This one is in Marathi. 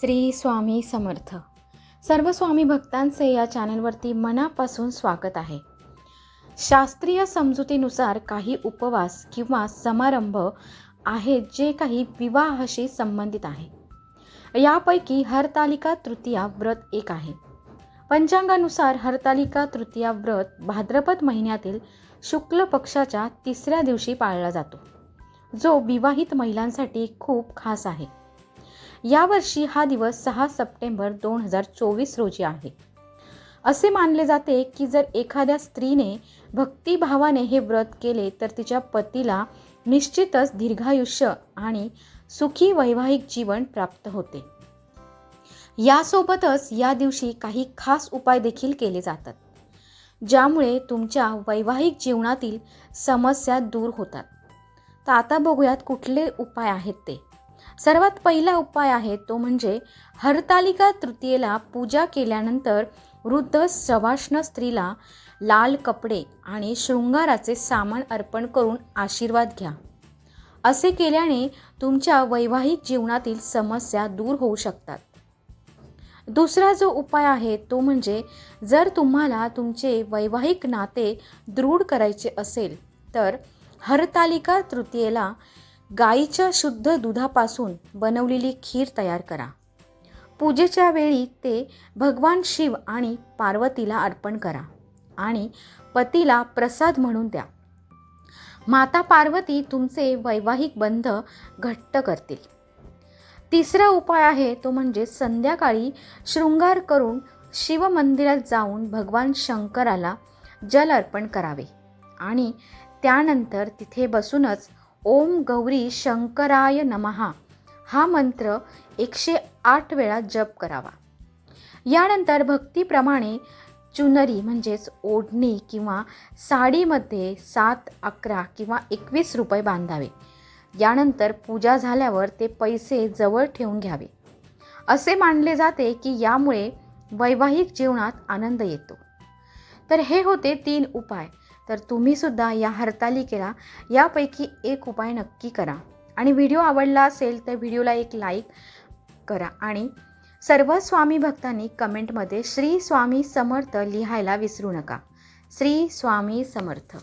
श्री स्वामी समर्थ. सर्व स्वामी भक्तांचे या चॅनलवरती मनापासून स्वागत आहे. शास्त्रीय समजुतीनुसार काही उपवास किंवा समारंभ आहेत जे काही विवाहाशी संबंधित आहे. यापैकी हरतालिका तृतीया व्रत एक आहे. पंचांगानुसार हरतालिका तृतीया व्रत भाद्रपद महिन्यातील शुक्ल पक्षाच्या तिसऱ्या दिवशी पाळला जातो. जो विवाहित महिलांसाठी खूप खास आहे. यावर्षी हा दिवस सहा सप्टेंबर दोन हजार चोवीस रोजी आहे. असे मानले जाते की जर एखाद्या स्त्रीने भक्तिभावाने हे व्रत केले तर तिच्या पतीला निश्चितच दीर्घायुष्य आणि सुखी वैवाहिक जीवन प्राप्त होते. यासोबतच या दिवशी काही खास उपाय देखील केले जातात ज्यामुळे तुमच्या वैवाहिक जीवनातील समस्या दूर होतात. तर आता बघूयात कुठले उपाय आहेत ते. सर्वात पहिला उपाय आहे तो म्हणजे हरतालिका तृतीयेला पूजा केल्यानंतर वृद्ध सवाष्ण स्त्रीला लाल कपडे आणि शृंगाराचे सामान अर्पण करून आशीर्वाद घ्या. असे केल्याने तुमच्या वैवाहिक जीवनातील समस्या दूर होऊ शकतात. दुसरा जो उपाय आहे तो म्हणजे जर तुम्हाला तुमचे वैवाहिक नाते दृढ करायचे असेल तर हरतालिका तृतीयेला गाईच्या शुद्ध दुधापासून बनवलेली खीर तयार करा. पूजेच्या वेळी ते भगवान शिव आणि पार्वतीला अर्पण करा आणि पतीला प्रसाद म्हणून द्या. माता पार्वती तुमचे वैवाहिक बंध घट्ट करतील. तिसरा उपाय आहे तो म्हणजे संध्याकाळी शृंगार करून शिव मंदिरात जाऊन भगवान शंकराला जल अर्पण करावे आणि त्यानंतर तिथे बसूनच ओम गौरी शंकराय नमहा हा मंत्र एकशे आठ वेळा जप करावा. यानंतर भक्तीप्रमाणे चुनरी म्हणजेच ओढणी किंवा साडीमध्ये सात अकरा किंवा एकवीस रुपये बांधावे. यानंतर पूजा झाल्यावर ते पैसे जवळ ठेवून घ्यावे. असे मानले जाते की यामुळे वैवाहिक जीवनात आनंद येतो. तर हे होते तीन उपाय. तर तुम्हीसुद्धा या हरतालिकेला यापैकी एक उपाय नक्की करा. आणि व्हिडिओ आवडला असेल तर व्हिडिओला एक लाईक करा आणि सर्व स्वामी भक्तांनी कमेंटमध्ये श्री स्वामी समर्थ लिहायला विसरू नका. श्री स्वामी समर्थ.